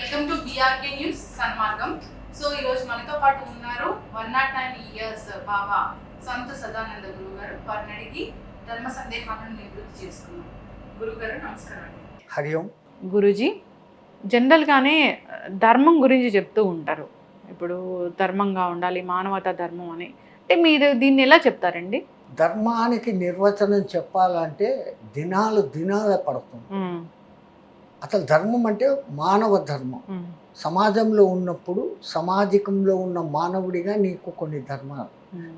Welcome to BRK news సన్మార్గం. So ఈ రోజు మనతో పాటు ఉన్నారు one not nine years Baba సంత సదానంద గురువు గారు వారిని అడిగి ధర్మ సందేహాలను నివృత్తి చేసుకున్నాం గురువు గారు నమస్కారం అండి. హరి ఓం. గురూజీ జనరల్గానే ధర్మం గురించి చెప్తూ ఉంటారు. ఇప్పుడు ధర్మంగా ఉండాలి మానవతా ధర్మం అని. అంటే మీరు దీన్ని ఎలా చెప్తారండి? ధర్మానికి నిర్వచనం చెప్పాలంటే దినాలు దినాలే పడుతుంది. అసలు ధర్మం అంటే మానవ ధర్మం. సమాజంలో ఉన్నప్పుడు సమాజికంలో ఉన్న మానవుడిగా నీకు కొన్ని ధర్మాలు.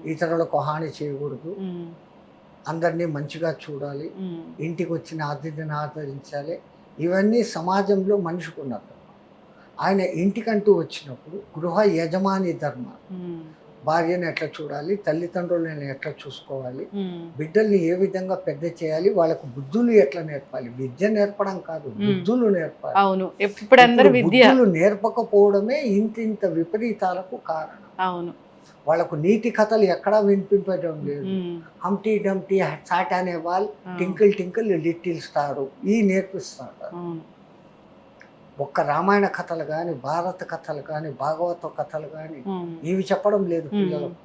ఇతరులకు హాని చేయకూడదు. అందరినీ మంచిగా చూడాలి. ఇంటికి వచ్చిన అతిథిని ఆదరించాలి. ఇవన్నీ సమాజంలో మనిషికి ఉన్న ధర్మం ఆయన ఇంటికంటూ వచ్చినప్పుడు గృహ యజమాని ధర్మం ఉమ్, భార్యను ఎట్లా చూడాలి తల్లిదండ్రులను ఎట్లా చూసుకోవాలి బిడ్డల్ని ఏ విధంగా పెద్ద చేయాలి వాళ్ళకు బుద్ధులు ఎట్లా నేర్పాలి? విద్య నేర్పడం కాదు. బుద్ధులు నేర్పాలి. అవును ఇప్పుడు అందరు బుద్ధులు నేర్పకపోవడమే ఇంత ఇంత విపరీతాలకు కారణం. అవును. వాళ్ళకు నీతి కథలు ఎక్కడా వినిపించడం లేదు. హంటీ డంటీ సాట్ అనే వాళ్ళు టింకిల్ టింకిల్ లిటిల్ స్టారు ఈ నేర్పిస్తారు. ఒక్క రామాయణ కథలు కానీ భారత కథలు కానీ భాగవత కథలు కానీ ఇవి చెప్పడం లేదు. పిల్లలకు.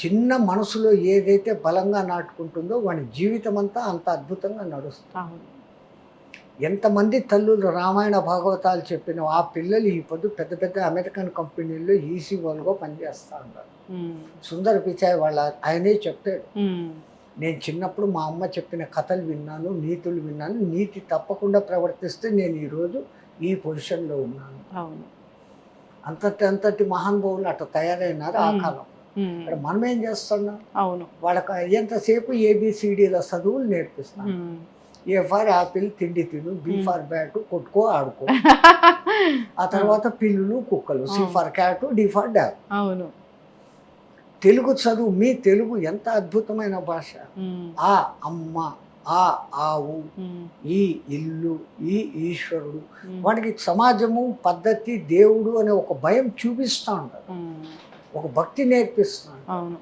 చిన్న మనసులో ఏదైతే బలంగా నాటుకుంటుందో వాడి జీవితం అంతా అంత అద్భుతంగా నడుస్తుంది. ఎంతమంది తల్లులు రామాయణ భాగవతాలు చెప్పిన ఆ పిల్లలు ఈ పొద్దు పెద్ద పెద్ద అమెరికన్ కంపెనీల్లో ఈసీ వాళ్ళుగా పనిచేస్తూ ఉన్నారు ఉమ్, సుందర పిచాయ్ వాళ్ళ ఆయనే చెప్పాడు ఉమ్, నేను చిన్నప్పుడు మా అమ్మ చెప్పిన కథలు విన్నాను నీతులు విన్నాను నీతి తప్పకుండా ప్రవర్తిస్తే నేను ఈరోజు ఈ పొజిషన్లో ఉన్నాను. అవును. అంతటి అంతటి మహానుభావులు అట్లా తయారైనారు ఆ. కాలం. ఇక్కడ మనం ఏం చేస్తున్నాం? అవును. వాళ్ళకి ఎంతసేపు ఏబిసిడీల చదువులు నేర్పిస్తాం ఉమ్. ఏ ఫార్ యాపిల్ తిండి తిను బి. ఫార్ బ్యాట్ కొట్టుకో ఆడుకో. ఆ తర్వాత పిల్లులు కుక్కలు C. For cat D for dog. అవును. తెలుగు చదువు మీ తెలుగు ఎంత అద్భుతమైన భాష. ఆ అమ్మ ఆ ఆవు ఈ ఇల్లు ఈ ఈశ్వరుడు. వాడికి సమాజము పద్ధతి దేవుడు అనే ఒక భయం చూపిస్తూ ఉంటాడు. ఒక భక్తి నేర్పిస్తున్నాడు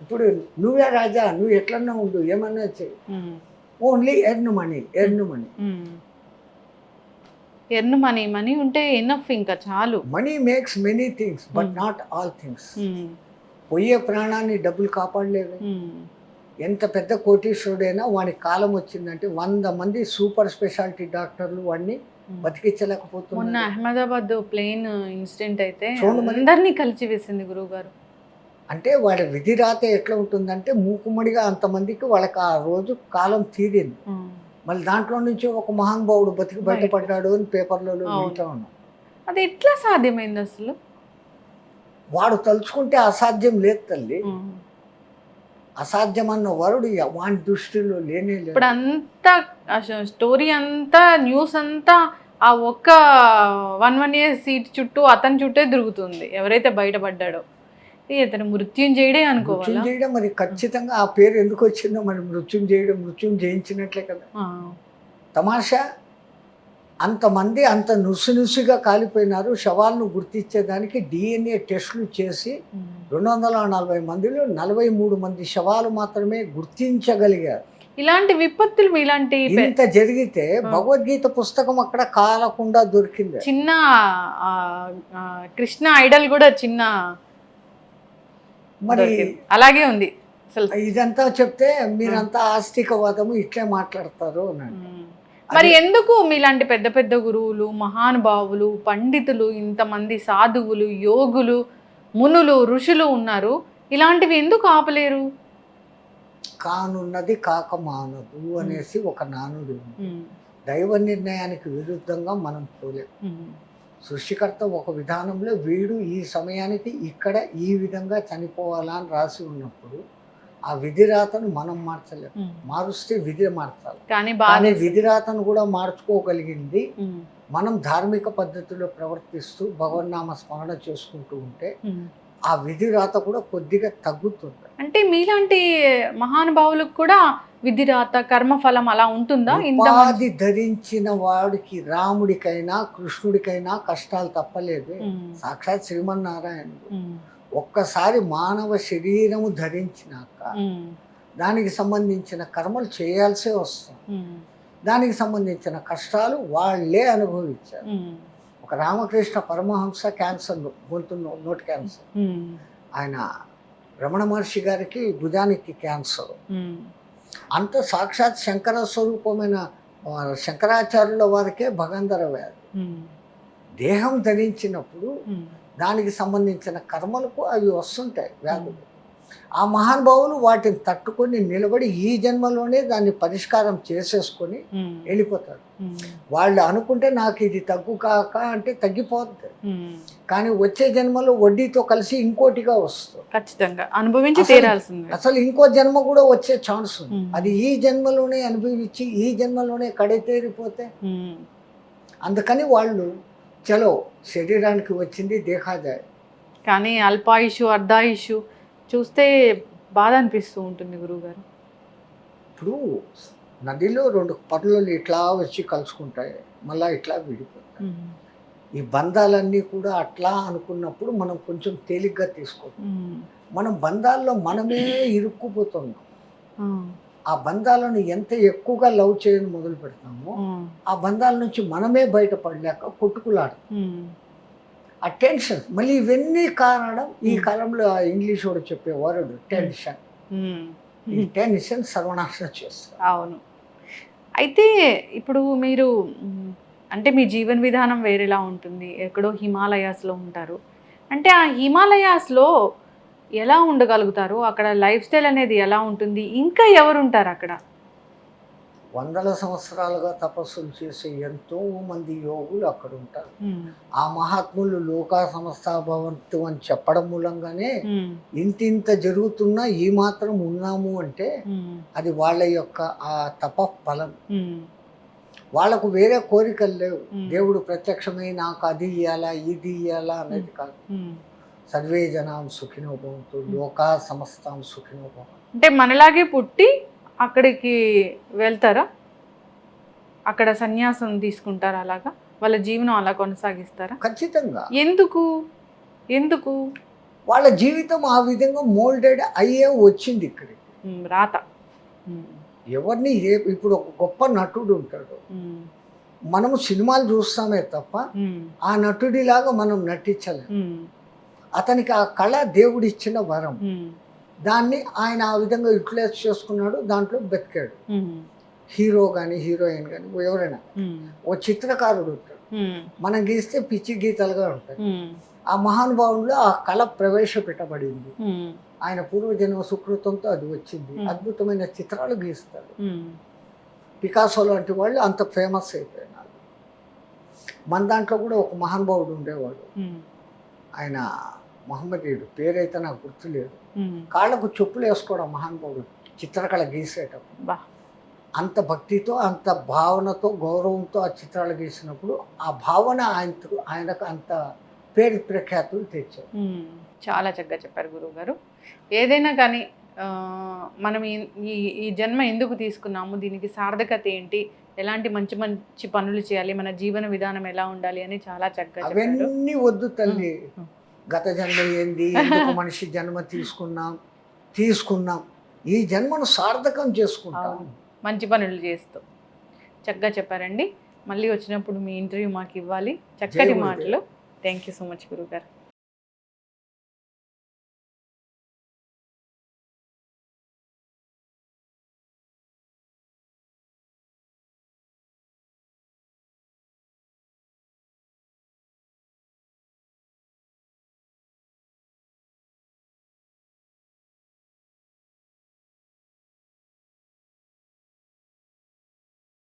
ఇప్పుడు నువ్వే రాజా నువ్వు ఎట్లన్నా ఉండు ఏమన్నా చేయి. ఉమ్. Only earn money earn money. Earn money money ఉంటే ఎనఫ్ ఇంకా చాలు. Money makes many things but. Not all things. పోయే ప్రాణాన్ని డబ్బులు కాపాడలేవు. ఉమ్, ఎంత పెద్ద కోటీశ్వరుడైనా వానికి కాలం వచ్చిందంటే వంద మంది సూపర్ స్పెషాలిటీ డాక్టర్లు వాడిని ఉమ్. మొన్న బతికించలేకపోతున్నారు అహ్మదాబాద్ ప్లేన్ ఇన్సిడెంట్ అయితే. అందరినీ కలిసి వేసింది గురువు గారు అంటే వాడి విధి రాత ఎట్లా ఉంటుందంటే మూకుమ్మడిగా అంతమందికి వాళ్ళకి ఆ రోజు కాలం తీరింది. మళ్ళీ దాంట్లో నుంచి ఒక మహానుభావుడు బతికి బయటపడ్డాడు అని పేపర్లలో. వింటా ఉన్నాం. అది ఎట్లా సాధ్యమైంది అసలు? వాడు తలుచుకుంటే అసాధ్యం లేదు తల్లి. ఉమ్. అసాధ్యం అన్న వరుడు వాని దృష్టిలో లేనే లేదు ఇప్పుడు అంతా స్టోరీ అంతా న్యూస్ అంతా ఆ ఒక్క వన్ వన్ ఇయర్ సీట్ చుట్టూ అతని చుట్టే తిరుగుతుంది. ఎవరైతే బయటపడ్డాడో. మృత్యుంజయుడే అనుకోవాలా? మృత్యుం చేయడం మరి ఖచ్చితంగా ఆ పేరు ఎందుకు వచ్చిందో మరి మృత్యుం చేయడం మృత్యుం చేయించినట్లే కదా తమాషా అంతమంది అంత నుసు నుసుగా కాలిపోయినారు. శవాలను గుర్తించేదానికి డిఎన్ఏ టెస్టులు చేసి రెండు వందల నలభై మందిలో నలభై మూడు మంది శవాలు మాత్రమే గుర్తించగలిగారు. ఇలాంటి విపత్తులు ఇలాంటి ఇంత జరిగితే భగవద్గీత పుస్తకం అక్కడ కాలకుండా దొరికింది. చిన్న కృష్ణ ఐడల్ కూడా చిన్న మరి. అలాగే ఉంది. ఇదంతా చెప్తే మీరంతా ఆస్తికవాదము ఇట్లే మాట్లాడతారు ఉమ్. మరి ఎందుకు మీలాంటి పెద్ద పెద్ద గురువులు మహానుభావులు పండితులు ఇంతమంది సాధువులు యోగులు మునులు ఋషులు ఉన్నారు? ఇలాంటివి ఎందుకు ఆపలేరు? కానున్నది కాక మానదు అనేసి ఒక నానుడు దైవ నిర్ణయానికి విరుద్ధంగా మనం పోలేం. సృష్టికర్త ఒక విధానంలో వీడు ఈ సమయానికి ఇక్కడ ఈ విధంగా చనిపోవాలా అని రాసి ఉన్నప్పుడు ఆ విధిరాతను మనం మార్చలేం. ఉమ్. మారుస్తే విధి మార్చాలి. కానీ విధిరాతను కూడా మార్చుకోగలిగింది. మనం ధార్మిక పద్ధతిలో ప్రవర్తిస్తూ భగవన్నామ స్మరణ చేసుకుంటూ ఉంటే. ఆ విధిరాత కూడా కొద్దిగా తగ్గుతుంది. అంటే మీలాంటి మహానుభావులకు కూడా విధిరాత కర్మఫలం అలా ఉంటుందా? ఇంత ఉపాధి ధరించిన వాడికి రాముడికైనా కృష్ణుడికైనా కష్టాలు తప్పలేదు. సాక్షాత్ శ్రీమన్నారాయణుడు. ఒక్కసారి మానవ శరీరము ధరించినాక దానికి సంబంధించిన కర్మలు చేయాల్సే వస్తుంది. దానికి సంబంధించిన కష్టాలు వాళ్ళే అనుభవించారు. ఒక రామకృష్ణ పరమహంస క్యాన్సర్ గొంతు నోటి క్యాన్సర్. ఆయన రమణ మహర్షి గారికి భుజానికి క్యాన్సర్. అంత సాక్షాత్ శంకర స్వరూపమైన శంకరాచార్యుల వారికే భగంధర వ్యాధి. దేహం ధరించినప్పుడు దానికి సంబంధించిన కర్మలకు అవి వస్తుంటాయి వ్యాధులు. ఆ మహానుభావులు వాటిని తట్టుకొని నిలబడి ఈ జన్మలోనే దాన్ని పరిష్కారం చేసేసుకొని వెళ్ళిపోతారు. వాళ్ళు అనుకుంటే నాకు ఇది తగ్గు కాక అంటే తగ్గిపోతుంది. కానీ వచ్చే జన్మలో వడ్డీతో కలిసి ఇంకోటిగా వస్తుంది. ఖచ్చితంగా. అనుభవించి అసలు- తీరాల్సిందే. అసలు ఇంకో జన్మ కూడా వచ్చే ఛాన్స్ ఉంది. అది ఈ జన్మలోనే అనుభవించి ఈ జన్మలోనే కడతేరిపోతే అందుకని వాళ్ళు చలో శరీరానికి వచ్చింది దేహాదాయ. కానీ అల్పాయుషు అర్ధాయుషు చూస్తే బాధ అనిపిస్తూ ఉంటుంది గురువుగారు. ఇప్పుడు నదిలో రెండు పనులు ఇట్లా వచ్చి కలుసుకుంటాయి మళ్ళా ఇట్లా విడిపోతాయి. ఈ బంధాలన్నీ కూడా అట్లా అనుకున్నప్పుడు మనం కొంచెం తేలిగ్గా తీసుకోవాలి. మనం బంధాల్లో మనమే ఇరుక్కుపోతున్నాం. ఆ, బంధాలను ఎంత ఎక్కువగా లవ్ చేయడం మొదలు పెడతామో ఆ. బంధాల నుంచి మనమే బయటపడలేక కొట్టుకులాడు ఆ టెన్షన్ మళ్ళీ ఇవన్నీ కారణం ఈ. కాలంలో ఆ ఇంగ్లీష్ వాడు చెప్పే వర్డ్ టెన్షన్. ఈ టెన్షన్ సర్వనాశనం చేస్తారు అవును. అయితే ఇప్పుడు మీరు అంటే మీ జీవన విధానం వేరేలా ఉంటుంది. ఎక్కడో హిమాలయాస్లో ఉంటారు. అంటే ఆ హిమాలయాస్లో ఎలా ఉండగలుగుతారు? అక్కడ లైఫ్ స్టైల్ అనేది ఎలా ఉంటుంది? ఇంకా ఎవరు ఉంటారు అక్కడ? వందల సంవత్సరాలుగా తపస్సులు చేసే ఎంతో మంది యోగులు అక్కడ ఉంటారు ఆ మహాత్ములు లోకా సంస్థ భవంతు అని చెప్పడం మూలంగానే ఇంతింత జరుగుతున్నా ఈ మాత్రం ఉన్నాము అంటే అది వాళ్ళ యొక్క ఆ తప ఫలం మ్, వాళ్ళకు వేరే కోరికలు లేవు. దేవుడు ప్రత్యక్షమై నాకు అది ఇయ్యాలా ఇది ఇయ్యాలా అనేది కాదు. సర్వే జనాం సుఖినో భవంతు లోకా సమస్తాం సుఖినో భవంతు. అంటే మనలాగే పుట్టి అక్కడికి వెళ్తారా? అక్కడ సన్యాసం తీసుకుంటారా అలాగా? వాళ్ళ జీవనం అలా కొనసాగిస్తారా? ఖచ్చితంగా. ఎందుకు? ఎందుకు? వాళ్ళ జీవితం ఆ విధంగా మోల్డెడ్ అయ్యే వచ్చింది ఇక్కడికి. రాత. ఎవరిని ఏ ఇప్పుడు ఒక గొప్ప నటుడు ఉంటాడు. మనము సినిమాలు చూస్తామే తప్ప ఆ నటుడిలాగా మనం నటించలేం. మ్, అతనికి ఆ కళ దేవుడిచ్చిన వరం. దాన్ని ఆయన ఆ విధంగా యూటిలైజ్ చేసుకున్నాడు దాంట్లో బతికాడు. హీరో కానీ హీరోయిన్ కానీ ఎవరైనా. ఓ చిత్రకారుడు ఉంటాడు. మనం గీస్తే పిచ్చి గీతలుగా ఉంటాయి. ఆ మహానుభావుల్లో ఆ కళ ప్రవేశపెట్టబడింది. ఆయన పూర్వజన్మ సుకృతంతో అది వచ్చింది. అద్భుతమైన చిత్రాలు గీస్తాడు. పికాసో లాంటి వాళ్ళు అంత ఫేమస్ అయిపోయినారు. మన దాంట్లో కూడా ఒక మహానుభావుడు ఉండేవాడు. ఆయన మహమ్మదీయుడు. పేరైతే నాకు గుర్తులేదు. కాళ్ళకు చెప్పులు వేసుకోవడం మహానుభావుడు. చిత్రకళ గీసేటప్పుడు. అంత భక్తితో అంత భావనతో గౌరవంతో ఆ చిత్రాలు గీసినప్పుడు ఆ భావన ఆయనకు ఆయనకు అంత పేరు ప్రఖ్యాతులు తెచ్చారు. చాలా చక్కగా చెప్పారు గురువు గారు ఏదైనా కానీ మనం ఈ- ఈ జన్మ ఎందుకు తీసుకున్నాము? దీనికి సార్థకత ఏంటి? ఎలాంటి మంచి మంచి పనులు చేయాలి? మన జీవన విధానం ఎలా ఉండాలి? అని చాలా చక్కగా అవన్నీ వద్దు తల్లి. గత జన్మ ఏంది? ఎందుకు మనిషి జన్మ తీసుకున్నాం? తీసుకున్నాం. ఈ జన్మను సార్థకం చేసుకుంటాం. మంచి పనులు చేస్తూ. చక్కగా చెప్పారండి. మళ్ళీ వచ్చినప్పుడు మీ ఇంటర్వ్యూ మాకు ఇవ్వాలి. చక్కటి. మాటలు. థ్యాంక్ యూ సో మచ్ గురువు గారు